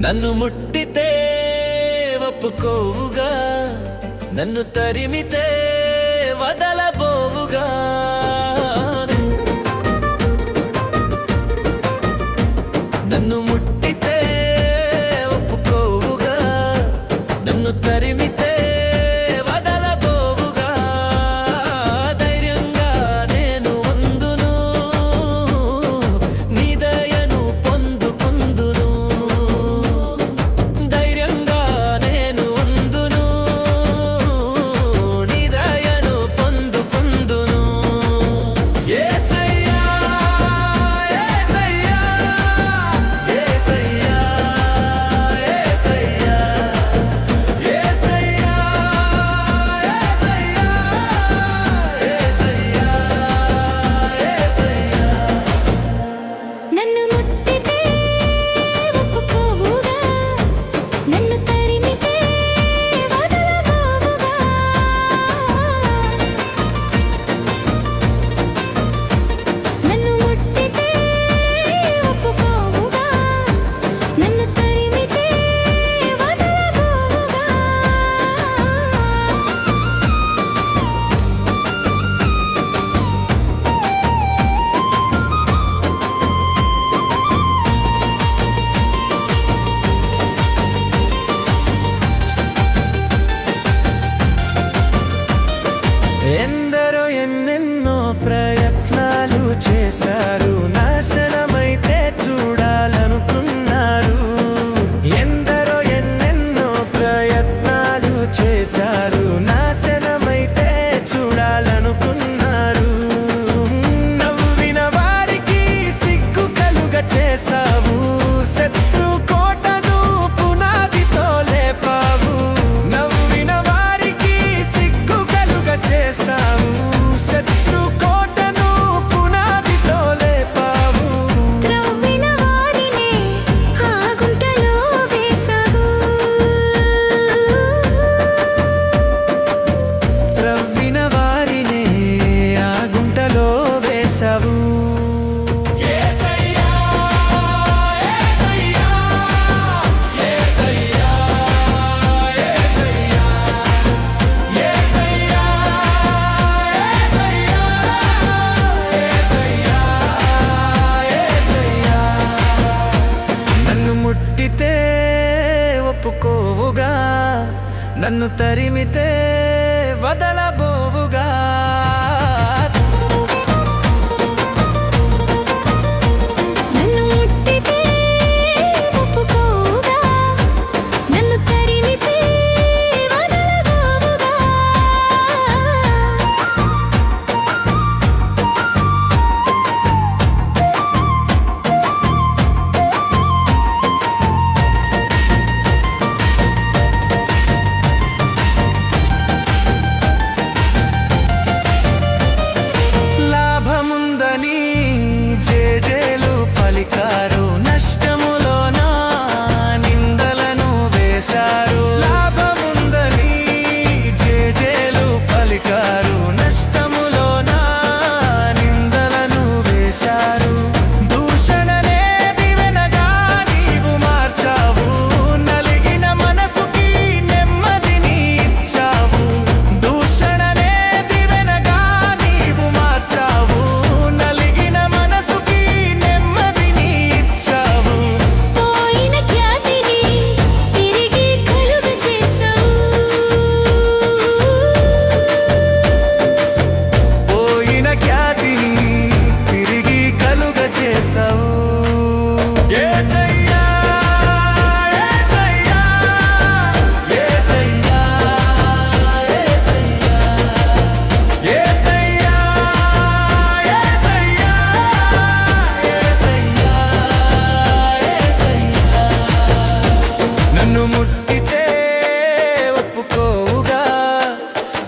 నన్ను ముట్టితే ఒప్పుకోవుగా. నన్ను తరిమితే వదలబోవుగా. నన్ను ముట్టితే ఒప్పుకోవుగా. నన్ను తరిమితే praia. నన్ను తరిమితే వదల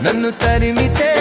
నన్ను తరిమితే